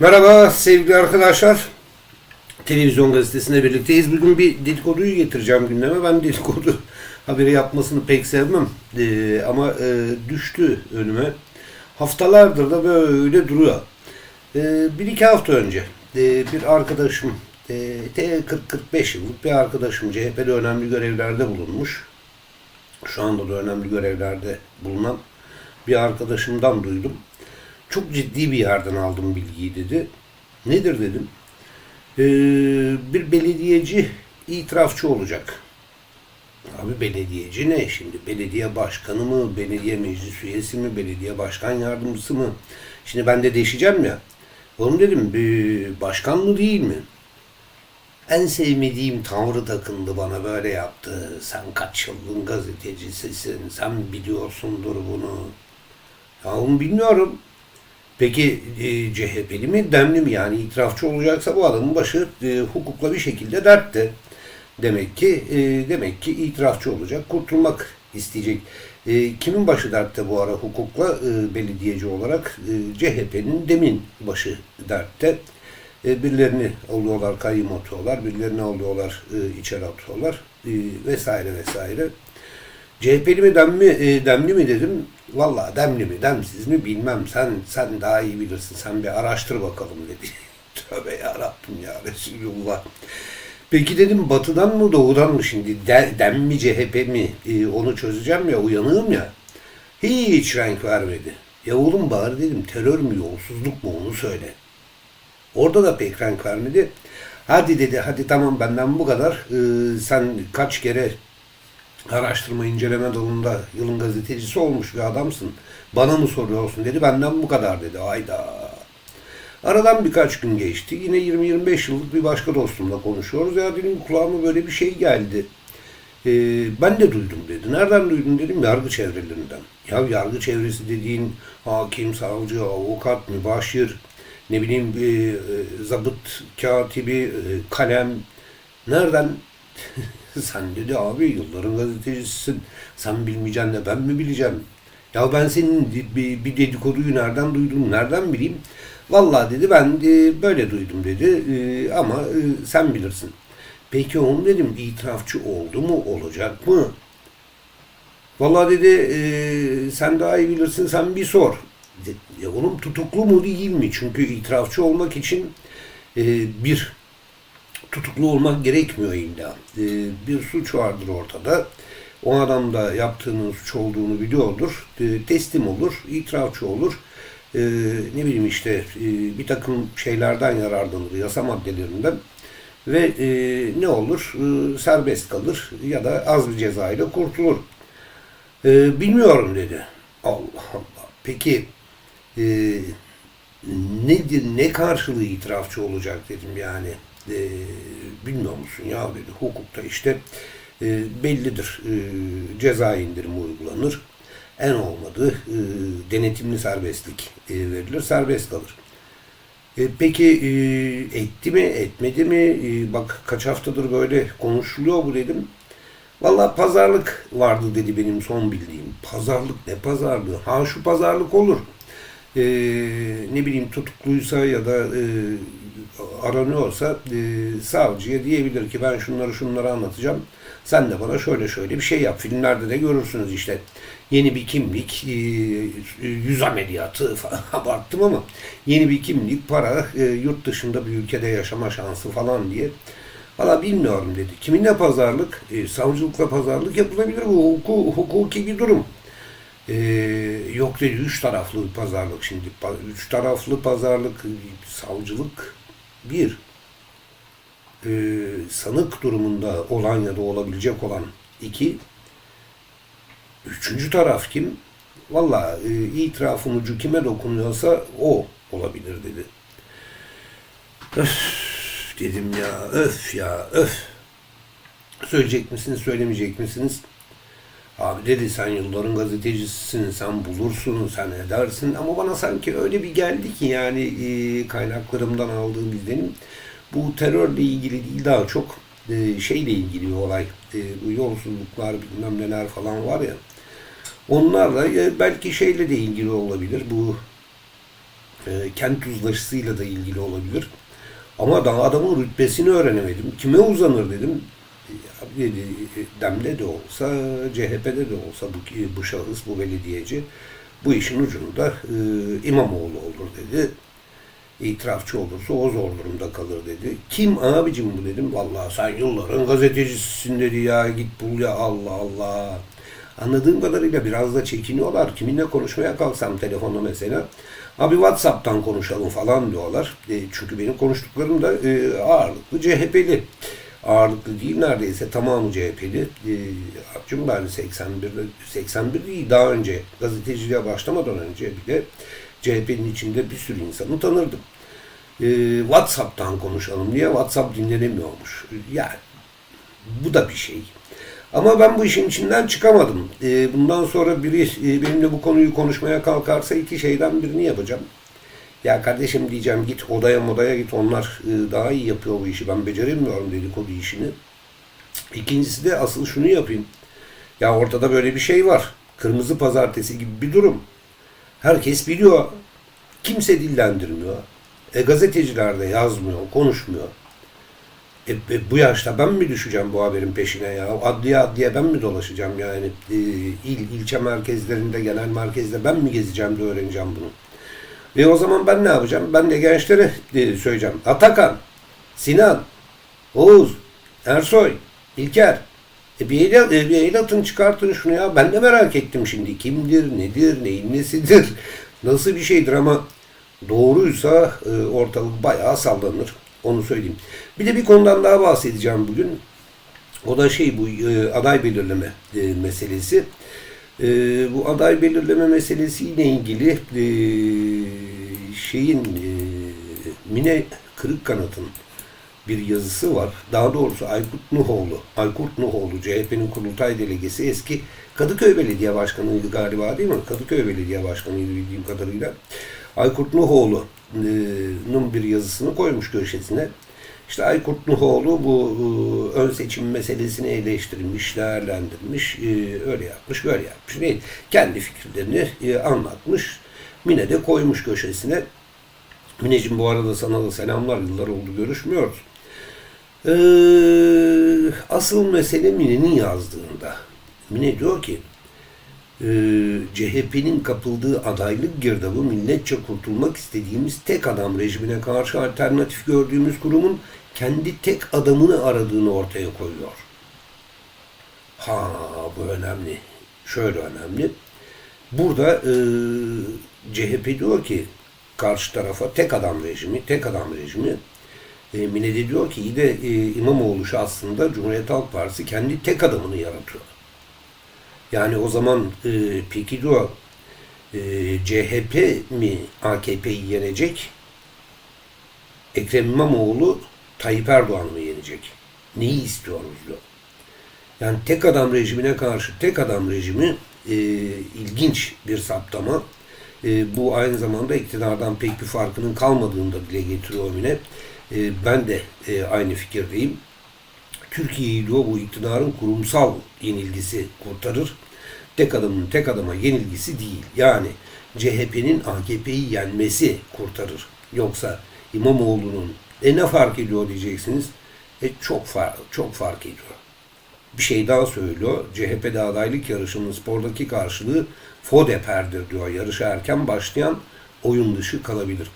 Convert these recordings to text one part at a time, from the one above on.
Merhaba sevgili arkadaşlar. Televizyon gazetesinde birlikteyiz. Bugün bir dedikoduyu getireceğim gündeme. Ben dedikodu haberi yapmasını pek sevmem. Ee, ama e, düştü önüme. Haftalardır da böyle duruyor. Ee, bir iki hafta önce e, bir arkadaşım, e, T40-45 yıllık bir arkadaşım CHP'de önemli görevlerde bulunmuş. Şu anda da önemli görevlerde bulunan bir arkadaşımdan duydum. Çok ciddi bir yerden aldım bilgiyi dedi. Nedir dedim. Ee, bir belediyeci itirafçı olacak. Abi belediyeci ne şimdi? Belediye başkanı mı? Belediye meclis üyesi mi? Belediye başkan yardımcısı mı? Şimdi ben de deşeceğim ya. Oğlum dedim bir başkan mı değil mi? En sevmediğim tavrı takındı bana böyle yaptı. Sen kaç yılın gazetecisisin, sen biliyorsundur bunu. Ya onu bilmiyorum. Peki e, CHP'li mi, demli mi? Yani itirafçı olacaksa bu adamın başı e, hukukla bir şekilde dertte. Demek ki e, demek ki itirafçı olacak, kurtulmak isteyecek. E, kimin başı dertte bu ara hukukla e, belediyeci olarak? E, CHP'nin demin başı dertte. E, birilerini alıyorlar, kayyum atıyorlar, birilerini alıyorlar, e, içeri atıyorlar e, vesaire vesaire. CHP'li mi demli, e, demli mi dedim. Valla demli mi demsiz mi bilmem. Sen sen daha iyi bilirsin. Sen bir araştır bakalım dedi. Tövbe yarabbim ya Resulullah. Peki dedim batıdan mı doğudan mı şimdi? De, dem mi CHP mi? E, onu çözeceğim ya uyanığım ya. Hiç renk vermedi. Ya oğlum bari dedim terör mü yolsuzluk mu onu söyle. Orada da pek renk vermedi. Hadi dedi hadi tamam benden bu kadar. Ee, sen kaç kere araştırma inceleme dalında yılın gazetecisi olmuş bir adamsın. Bana mı soruyorsun dedi. Benden bu kadar dedi. Ayda. Aradan birkaç gün geçti. Yine 20-25 yıllık bir başka dostumla konuşuyoruz. Ya dedim kulağıma böyle bir şey geldi. Ee, ben de duydum dedi. Nereden duydun dedim. Yargı çevrelerinden. Ya yargı çevresi dediğin hakim, savcı, avukat, mübaşir, ne bileyim e, zabıt, katibi, e, kalem. Nereden? Sen dedi abi yılların gazetecisisin. Sen bilmeyeceksin de ben mi bileceğim? Ya ben senin bir, dedikoduyu nereden duydum, nereden bileyim? Vallahi dedi ben e, böyle duydum dedi E, ama e, sen bilirsin. Peki onu dedim itirafçı oldu mu, olacak mı? Vallahi dedi sen daha iyi bilirsin sen bir sor. Ya oğlum tutuklu mu değil mi? Çünkü itirafçı olmak için bir tutuklu olmak gerekmiyor illa. E, bir suç vardır ortada. O adam da yaptığının suç olduğunu biliyordur. E, teslim olur, itirafçı olur. E, ne bileyim işte e, bir takım şeylerden yararlanır, yasa maddelerinden ve e, ne olur? E, serbest kalır ya da az bir ceza ile kurtulur. E, bilmiyorum dedi. Allah Allah. Peki e, nedir, ne karşılığı itirafçı olacak dedim yani. E, bilmiyor musun ya dedi. Hukukta işte e, bellidir. E, ceza indirimi uygulanır. En olmadığı e, denetimli serbestlik e, verilir. Serbest kalır. E, peki e, etti mi, etmedi mi? E, bak kaç haftadır böyle konuşuluyor bu dedim. Valla pazarlık vardı dedi benim son bildiğim. Pazarlık ne pazarlığı? Ha şu pazarlık olur. E, ne bileyim tutukluysa ya da e, aranıyorsa e, savcıya diyebilir ki ben şunları şunları anlatacağım. Sen de bana şöyle şöyle bir şey yap. Filmlerde de görürsünüz işte. Yeni bir kimlik, e, yüz ameliyatı falan abarttım ama yeni bir kimlik, para, e, yurt dışında bir ülkede yaşama şansı falan diye. Valla bilmiyorum dedi. Kiminle pazarlık? E, savcılıkla pazarlık yapılabilir bu huku, hukuki bir durum. E, yok dedi üç taraflı pazarlık şimdi. Üç taraflı pazarlık, savcılık bir. E, sanık durumunda olan ya da olabilecek olan iki. Üçüncü taraf kim? Valla e, itirafın ucu kime dokunuyorsa o olabilir dedi. Öf dedim ya öf ya öf. Söyleyecek misiniz söylemeyecek misiniz? Abi dedi sen yılların gazetecisisin, sen bulursun, sen edersin ama bana sanki öyle bir geldi ki yani e, kaynaklarımdan aldığım izlenim bu terörle ilgili değil daha çok e, şeyle ilgili bir olay. E, bu yolsuzluklar bilmem neler falan var ya. Onlarla e, belki şeyle de ilgili olabilir. Bu E, kent uzlaşısıyla da ilgili olabilir. Ama daha adamın rütbesini öğrenemedim. Kime uzanır dedim. Dem'de de olsa, CHP'de de olsa bu, bu şahıs, bu belediyeci bu işin ucunda e, İmamoğlu olur dedi. İtirafçı olursa o zor durumda kalır dedi. Kim abicim bu dedim. Vallahi sen yılların gazetecisisin dedi ya git bul ya Allah Allah. Anladığım kadarıyla biraz da çekiniyorlar. Kiminle konuşmaya kalksam telefonla mesela. Abi Whatsapp'tan konuşalım falan diyorlar. E, çünkü benim konuştuklarım da e, ağırlıklı CHP'li. Ağırlıklı değil neredeyse tamamı CHP'li. E, ben 81'de 81 değil daha önce gazeteciliğe başlamadan önce bile CHP'nin içinde bir sürü insanı tanırdım. E, Whatsapp'tan konuşalım diye WhatsApp dinlenemiyormuş. Yani bu da bir şey. Ama ben bu işin içinden çıkamadım. E, bundan sonra biri e, benimle bu konuyu konuşmaya kalkarsa iki şeyden birini yapacağım. Ya kardeşim diyeceğim git odaya modaya git onlar e, daha iyi yapıyor bu işi. Ben beceremiyorum dedikodu işini. İkincisi de asıl şunu yapayım. Ya ortada böyle bir şey var. Kırmızı pazartesi gibi bir durum. Herkes biliyor. Kimse dillendirmiyor. E, gazeteciler de yazmıyor, konuşmuyor. E, e, bu yaşta ben mi düşeceğim bu haberin peşine ya? Adliye adliye ben mi dolaşacağım yani? E, il, ilçe merkezlerinde, genel merkezde ben mi gezeceğim de öğreneceğim bunu? Ve o zaman ben ne yapacağım? Ben de gençlere e, söyleyeceğim. Atakan, Sinan, Oğuz, Ersoy, İlker. E bir, el, e, bir el atın çıkartın şunu ya. Ben de merak ettim şimdi. Kimdir, nedir, neyin nesidir, nasıl bir şeydir ama doğruysa e, ortalık bayağı sallanır. Onu söyleyeyim. Bir de bir konudan daha bahsedeceğim bugün. O da şey bu e, aday belirleme e, meselesi. E, bu aday belirleme meselesiyle ilgili e, şeyin e, Mine Kırıkkanat'ın bir yazısı var. Daha doğrusu Aykut Nuhoğlu, Aykut Nuhoğlu CHP'nin kurultay delegesi eski Kadıköy Belediye Başkanı'ydı galiba değil mi? Kadıköy Belediye Başkanı'ydı bildiğim kadarıyla. Aykut Nuhoğlu'nun bir yazısını koymuş köşesine. İşte Aykut Nuhoğlu bu e, ön seçim meselesini eleştirmiş, değerlendirmiş, e, öyle yapmış, böyle yapmış. Ne? Kendi fikirlerini e, anlatmış. Mine de koymuş köşesine. Mineciğim bu arada sana da selamlar. Yıllar oldu görüşmüyoruz. Ee, asıl mesele Mine'nin yazdığında. Mine diyor ki e, CHP'nin kapıldığı adaylık girdabı milletçe kurtulmak istediğimiz tek adam rejimine karşı alternatif gördüğümüz kurumun kendi tek adamını aradığını ortaya koyuyor. Ha bu önemli. Şöyle önemli. Burada e, CHP diyor ki karşı tarafa tek adam rejimi, tek adam rejimi. E, Mine de diyor ki iyi de e, İmamoğlu aslında Cumhuriyet Halk Partisi kendi tek adamını yaratıyor. Yani o zaman e, peki diyor e, CHP mi AKP'yi yenecek? Ekrem İmamoğlu Tayyip Erdoğan mı yenecek? Neyi istiyoruz diyor. Yani tek adam rejimine karşı tek adam rejimi e, ilginç bir saptama. E, bu aynı zamanda iktidardan pek bir farkının kalmadığını da dile getiriyor yine. E, ben de e, aynı fikirdeyim. Türkiye'yi diyor bu iktidarın kurumsal yenilgisi kurtarır. Tek adamın tek adama yenilgisi değil. Yani CHP'nin AKP'yi yenmesi kurtarır. Yoksa İmamoğlu'nun e ne fark ediyor diyeceksiniz. E çok fark, çok fark ediyor. Bir şey daha söylüyor. CHP'de adaylık yarışının spordaki karşılığı FODEP'erdir diyor. Yarışa erken başlayan oyun dışı kalabilir.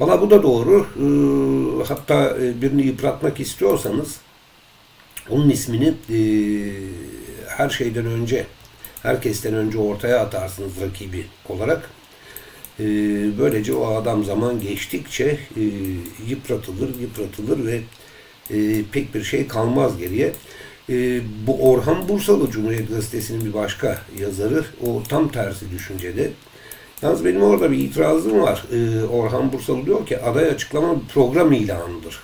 Valla bu da doğru. Ee, hatta birini yıpratmak istiyorsanız onun ismini e, her şeyden önce, herkesten önce ortaya atarsınız rakibi olarak. E, böylece o adam zaman geçtikçe e, yıpratılır, yıpratılır ve e, pek bir şey kalmaz geriye. E, bu Orhan Bursalı Cumhuriyet Gazetesi'nin bir başka yazarı o tam tersi düşüncede. Yalnız benim orada bir itirazım var. E, Orhan Bursalı diyor ki aday açıklama program ilanıdır.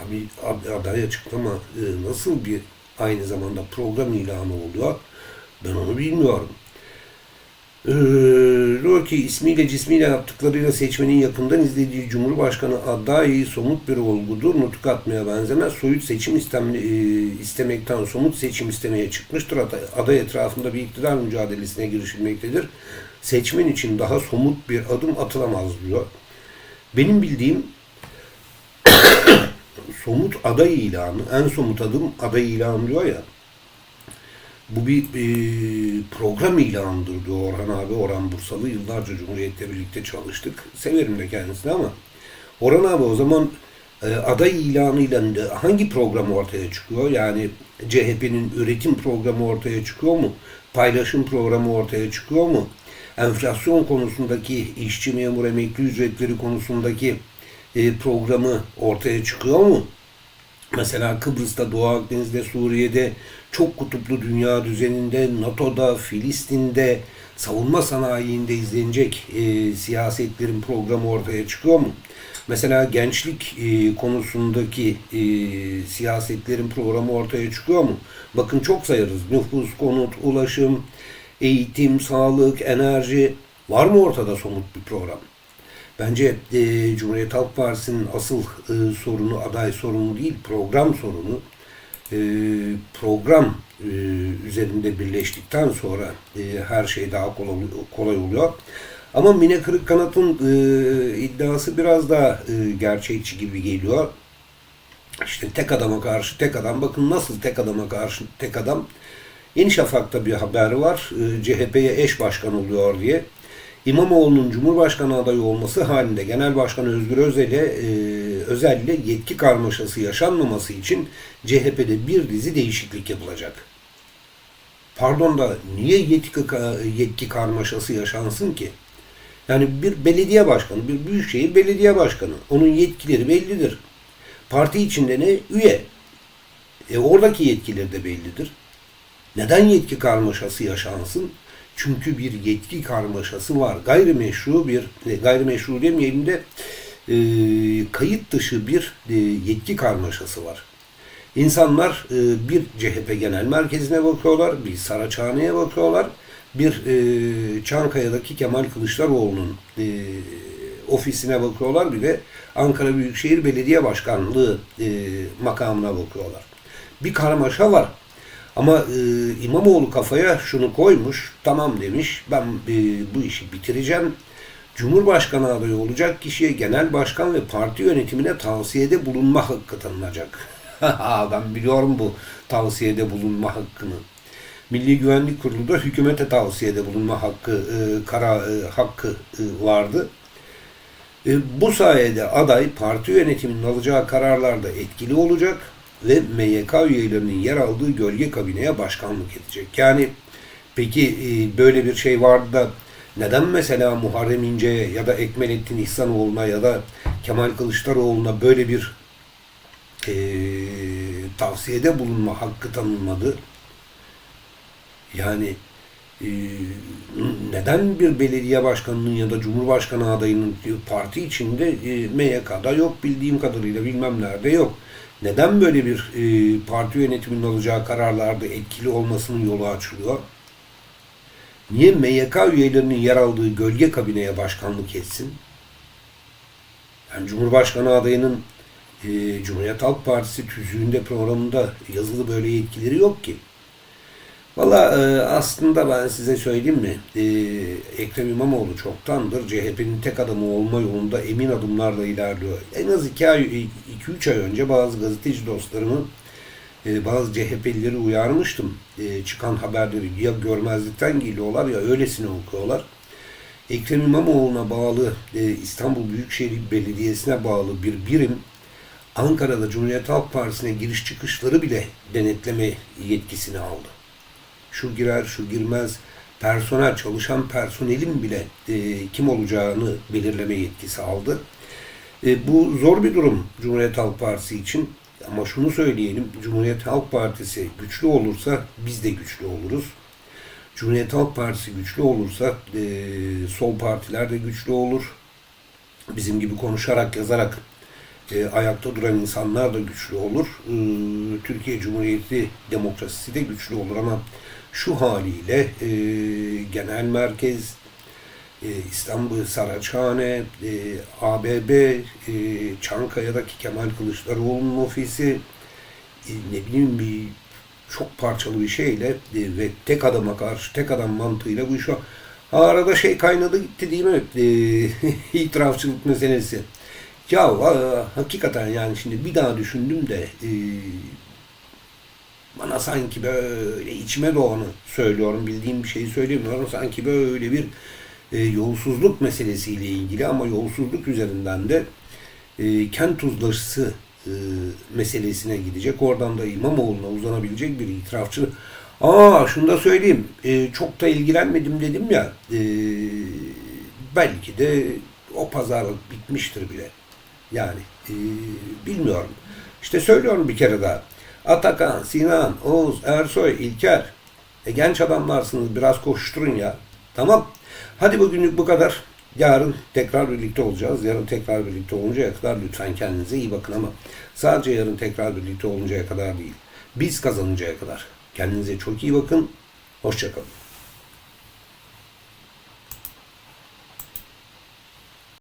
Abi aday açıklama e, nasıl bir aynı zamanda program ilanı oluyor? Ben onu bilmiyorum. Ee, diyor ki ismiyle cismiyle yaptıklarıyla seçmenin yakından izlediği Cumhurbaşkanı adayı somut bir olgudur. Nutuk atmaya benzemez. Soyut seçim istem, e, istemekten somut seçim istemeye çıkmıştır. Aday etrafında bir iktidar mücadelesine girişilmektedir. Seçmen için daha somut bir adım atılamaz diyor. Benim bildiğim somut aday ilanı, en somut adım aday ilanı diyor ya. Bu bir e, program ilanıdır diyor Orhan abi. Orhan Bursalı. Yıllarca Cumhuriyet'le birlikte çalıştık. Severim de kendisini ama Orhan abi o zaman e, aday ilanıyla hangi program ortaya çıkıyor? Yani CHP'nin üretim programı ortaya çıkıyor mu? Paylaşım programı ortaya çıkıyor mu? Enflasyon konusundaki işçi memur emekli ücretleri konusundaki e, programı ortaya çıkıyor mu? Mesela Kıbrıs'ta, Doğu Akdeniz'de, Suriye'de, çok kutuplu dünya düzeninde, NATO'da, Filistin'de, savunma sanayinde izlenecek e, siyasetlerin programı ortaya çıkıyor mu? Mesela gençlik e, konusundaki e, siyasetlerin programı ortaya çıkıyor mu? Bakın çok sayarız. Nüfus, konut, ulaşım, eğitim, sağlık, enerji. Var mı ortada somut bir program? Bence e, Cumhuriyet Halk Partisi'nin asıl e, sorunu aday sorunu değil, program sorunu. E, program e, üzerinde birleştikten sonra e, her şey daha kolay, oluyor. Ama Mine Kırıkkanat'ın e, iddiası biraz daha e, gerçekçi gibi geliyor. İşte tek adama karşı tek adam. Bakın nasıl tek adama karşı tek adam. Yeni Şafak'ta bir haber var. E, CHP'ye eş başkan oluyor diye. İmamoğlu'nun Cumhurbaşkanı adayı olması halinde Genel Başkan Özgür Özel'e e, Özel'le yetki karmaşası yaşanmaması için CHP'de bir dizi değişiklik yapılacak. Pardon da niye yetki, yetki karmaşası yaşansın ki? Yani bir belediye başkanı, bir büyükşehir belediye başkanı. Onun yetkileri bellidir. Parti içinde ne? Üye. E oradaki yetkileri de bellidir. Neden yetki karmaşası yaşansın? Çünkü bir yetki karmaşası var. Gayrimeşru bir, e, gayrimeşru demeyelim de e, kayıt dışı bir e, yetki karmaşası var. İnsanlar e, bir CHP genel merkezine bakıyorlar, bir Saraçhane'ye bakıyorlar, bir e, Çankaya'daki Kemal Kılıçdaroğlu'nun e, ofisine bakıyorlar, bir de Ankara Büyükşehir Belediye Başkanlığı e, makamına bakıyorlar. Bir karmaşa var. Ama e, İmamoğlu kafaya şunu koymuş, tamam demiş, ben e, bu işi bitireceğim. Cumhurbaşkanı adayı olacak kişiye genel başkan ve parti yönetimine tavsiyede bulunma hakkı tanınacak. ben biliyorum bu tavsiyede bulunma hakkını. Milli Güvenlik Kurulu da hükümete tavsiyede bulunma hakkı, e, kara e, hakkı e, vardı. E, bu sayede aday parti yönetiminin alacağı kararlarda etkili olacak ve MYK üyelerinin yer aldığı gölge kabineye başkanlık edecek. Yani peki e, böyle bir şey vardı da neden mesela Muharrem İnce'ye ya da Ekmelettin İhsanoğlu'na ya da Kemal Kılıçdaroğlu'na böyle bir e, tavsiyede bulunma hakkı tanınmadı? Yani e, neden bir belediye başkanının ya da cumhurbaşkanı adayının parti içinde e, MYK'da yok bildiğim kadarıyla bilmem nerede yok. Neden böyle bir e, parti yönetiminin alacağı kararlarda etkili olmasının yolu açılıyor? Niye MYK üyelerinin yer aldığı gölge kabineye başkanlık etsin? Yani Cumhurbaşkanı adayının e, Cumhuriyet Halk Partisi tüzüğünde programında yazılı böyle yetkileri yok ki. Valla e, aslında ben size söyleyeyim mi? E, Ekrem İmamoğlu çoktandır CHP'nin tek adamı olma yolunda emin adımlarla ilerliyor. En az 2 ay, 2-3 ay önce bazı gazeteci dostlarımı, e, bazı CHP'lileri uyarmıştım. E, çıkan haberleri ya görmezlikten geliyorlar ya öylesine okuyorlar. Ekrem İmamoğlu'na bağlı e, İstanbul Büyükşehir Belediyesi'ne bağlı bir birim Ankara'da Cumhuriyet Halk Partisi'ne giriş çıkışları bile denetleme yetkisini aldı şu girer, şu girmez, personel, çalışan personelin bile e, kim olacağını belirleme yetkisi aldı. E, bu zor bir durum Cumhuriyet Halk Partisi için. Ama şunu söyleyelim, Cumhuriyet Halk Partisi güçlü olursa biz de güçlü oluruz. Cumhuriyet Halk Partisi güçlü olursa e, sol partiler de güçlü olur. Bizim gibi konuşarak, yazarak e, ayakta duran insanlar da güçlü olur. E, Türkiye Cumhuriyeti demokrasisi de güçlü olur ama şu haliyle e, Genel Merkez, e, İstanbul Saraçhane, e, ABB, e, Çankaya'daki Kemal Kılıçdaroğlu'nun ofisi, e, ne bileyim bir çok parçalı bir şeyle e, ve tek adama karşı tek adam mantığıyla bu iş o. Arada şey kaynadı gitti değil mi? E, itirafçılık meselesi. Ya va- hakikaten yani şimdi bir daha düşündüm de e, bana sanki böyle içime doğanı söylüyorum, bildiğim bir şeyi söylemiyorum. Sanki böyle bir e, yolsuzluk meselesiyle ilgili ama yolsuzluk üzerinden de e, kent uzlaşı e, meselesine gidecek. Oradan da İmamoğlu'na uzanabilecek bir itirafçı. Aa şunu da söyleyeyim. E, çok da ilgilenmedim dedim ya. E, belki de o pazarlık bitmiştir bile. Yani e, bilmiyorum. İşte söylüyorum bir kere daha. Atakan, Sinan, Oğuz, Ersoy, İlker. E, genç adamlarsınız biraz koşturun ya. Tamam. Hadi bugünlük bu kadar. Yarın tekrar birlikte olacağız. Yarın tekrar birlikte oluncaya kadar lütfen kendinize iyi bakın ama sadece yarın tekrar birlikte oluncaya kadar değil. Biz kazanıncaya kadar. Kendinize çok iyi bakın. Hoşçakalın.